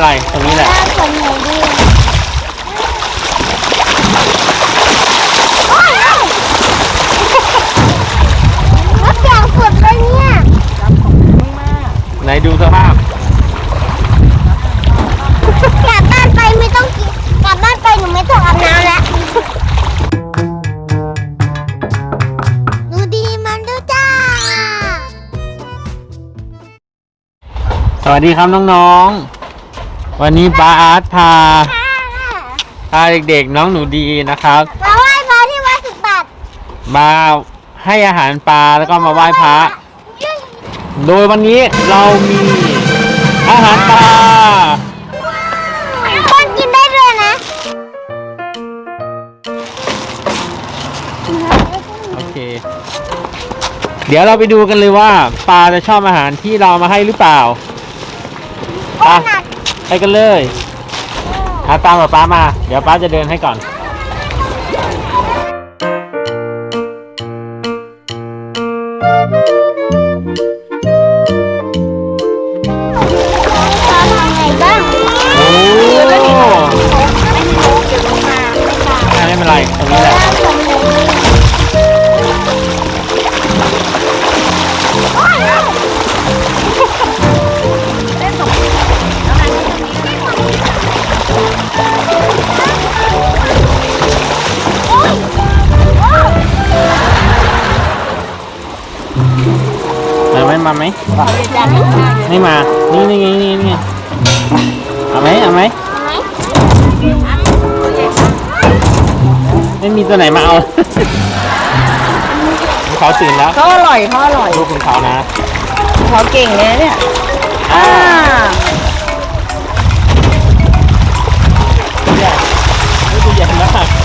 เป็นไร ตรงนี้แหละวนไหนดีโอ้ยรถเปียกสุดเลยเนี่ยไหนดูสภาพ กลับบ้านไปไม่ต้องกินกลับบ้านไปหนูไม่ต้องอาบน้ำแล้วหนูดีมันดูจ้า สวัสดีครับน้องๆ วันนี้ป้าอาร์ตพาพาเด็กๆน้องหนูดีนะครับ มาไหว้พระที่วัดสิบบาทมาให้อาหารปลาแล้วก็มาไหว้พระ โดยวันนี้เรามีอาหารปลาคนกินได้เลยนะ โอเค เดี๋ยวเราไปดูกันเลยว่าปลาจะชอบอาหารที่เรามาให้หรือเปล่าโคไปตรหนัก ไปกันเลยอาตามกับป้ามา เดี๋ยวป้าจะเดินให้ก่อนทำยังไงบ้างโอ้ไม่เป็นไรตรงนี้แหละ มาไหมมาไหมไม่มา นี่นี่ไงนี่นี่ไงเอาไหมเอาไหมไม่มีตัวไหนมาเอาคุณเขาตื่นแล้วเขาอร่อยเขาอร่อยลูกคุณเขานะเขาเก่งเลยเนี่ยอ่าไม่ตัวใหญ่มาก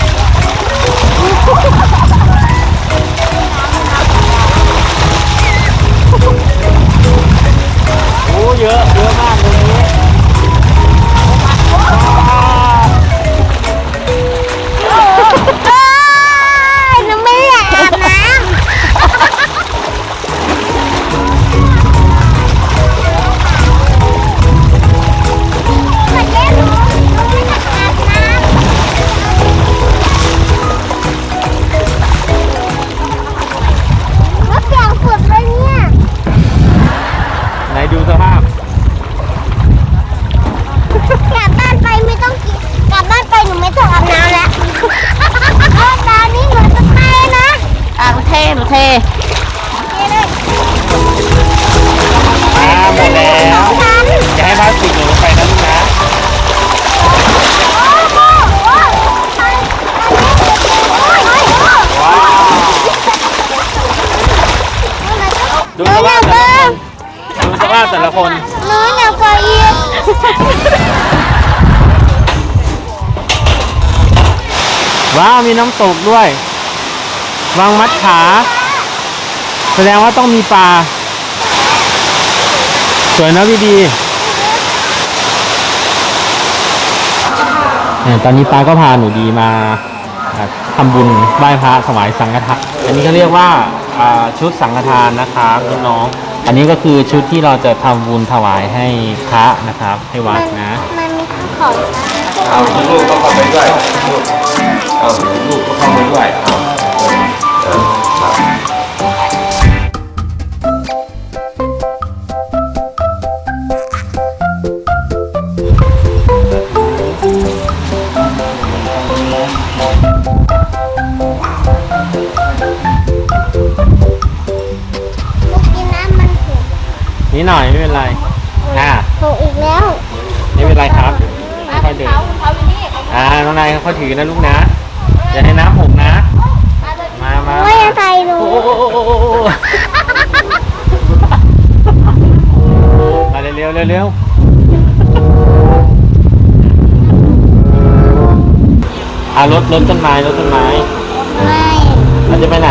ดูสภายาพแต่ละคนนดูสภาพแต่ละคน หนูอยากไปอีกว้าว มีน้ำตกด้วยวางมัดขา แสดงว่าต้องมีปลา สวยนะพี่ดีตอนนี้ปลาก็พาหนูดีมาอ่าทำบุญไหว้พระถวายสังฆทานอันนี้ก็เรียกว่า อ่าชุดสังฆทานนะครับน้องๆอันนี้ก็คือชุดที่เราจะทำบุญถวายให้พระนะครับ ให้วัดนะ มันมีทั้งของเอาลูกก็เข้าไปด้วยลูกเอาลูกก็เข้าไปด้วยเอาเออครับ นิดหน่อยไม่เป็นไร อ่าถูกอีกแล้ว ไม่เป็นไรครับค่อยๆเดินอ่า น้องนายเขาถือนะลูกนะ อย่าให้น้ำหกนะ มามาไม่จะใส่หนูโอ้โอ้โอ้โอ้โอ้โอ้มาเร็วเร็วเร็วเร็วอ่ารถรถต้นไม้รถต้นไม้ ไม่เราจะไปไหน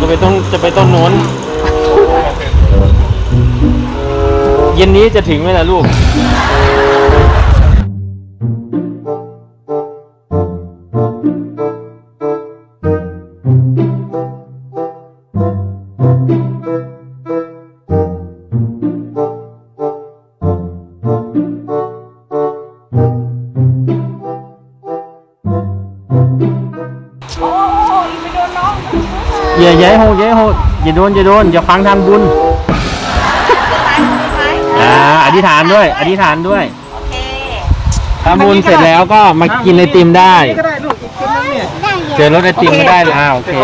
จะไปต้นจะไปต้นนู้น เย็นนี้จะถึงไหมล่ะลูก โอ้โเฮ้ย่าอย่าให้โหอย่าให้โหอย่าโดนอย่าโดนอย่าฟังทางบุญ อ่าอธิษฐานด้วย อธิษฐานด้วยโอเคทำบุญเสร็จแล้วก็มากินไอติมได้ ก็ได้ลูกอีกคนนึงเนี่ยได้เจอรถไอติมก็ได้เลยอ่าโอเค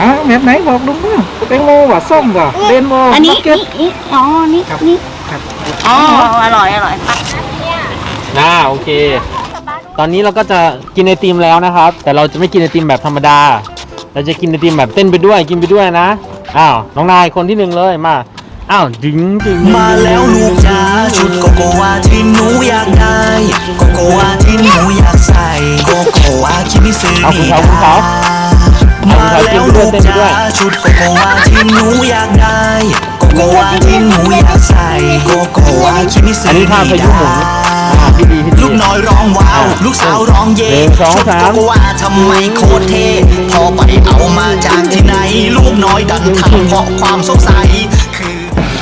อ้าวแบบไหนบอกลุงบ้างแตงโมว่ะส้มว่ะเรนโบว์อันนี้บักเก็ตนี่นี่อ๋อนี่นี่ครับอ๋ออร่อยอร่อยอ่าโอเค ตอนนี้เราก็จะกินไอติมแล้วนะครับ แต่เราจะไม่กินไอติมแบบธรรมดา เราจะกินไอติมแบบเต้นไปด้วยกินไปด้วยนะอ้าวน้องนายคนที่หนึ่งเลยมา อ้าวดึงดึงมาแล้วลูกจ๋าชุดโกโกวาที่หนูอยากได้ โกโกวาที่หนูอยากใส่ โกโกวาคิมิซึเอาคุณนิเขาคุณเขามาแล้วลูกจ๋าชุดโกโกวาที่หนูอยากได้ โกโกวาที่หนูอยากใส่ โกโกวาคิมิซึอันนี้ท่าพายุหมุนอ่าพี่ดีพี่ดีลูกน้อยร้องว้าว ลูกสาวร้องเย่หนึ่งสองชุดสามโกโกวาทำไมโคตรเท่พอไปเอามาจากที่ไหน ลูกน้อยดันทำเพราะความสงสัยคือ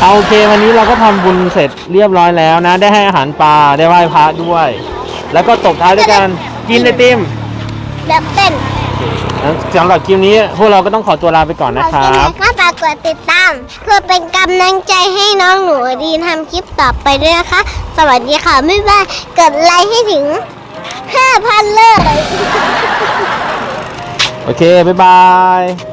เอาโอเควันนี้เราก็ทำบุญเสร็จเรียบร้อยแล้วนะ ได้ให้อาหารปลาได้ไหว้พระด้วย แล้วก็ตบท้ายด้วยการกินไอติมแบบเต้นงั้นสำหรับคลิปนี้พวกเราก็ต้องขอตัวลาไปก่อนนะคขอรักินบก็ฝากกดติดตาม เพื่อเป็นกำลังใจให้น้องหนูดีทำคลิปต่อไปด้วยนะคะ สวัสดีค่ะบ๊ายบายกดไลค์ให้ถึง 5,000 เลย โอเค บ๊ายบาย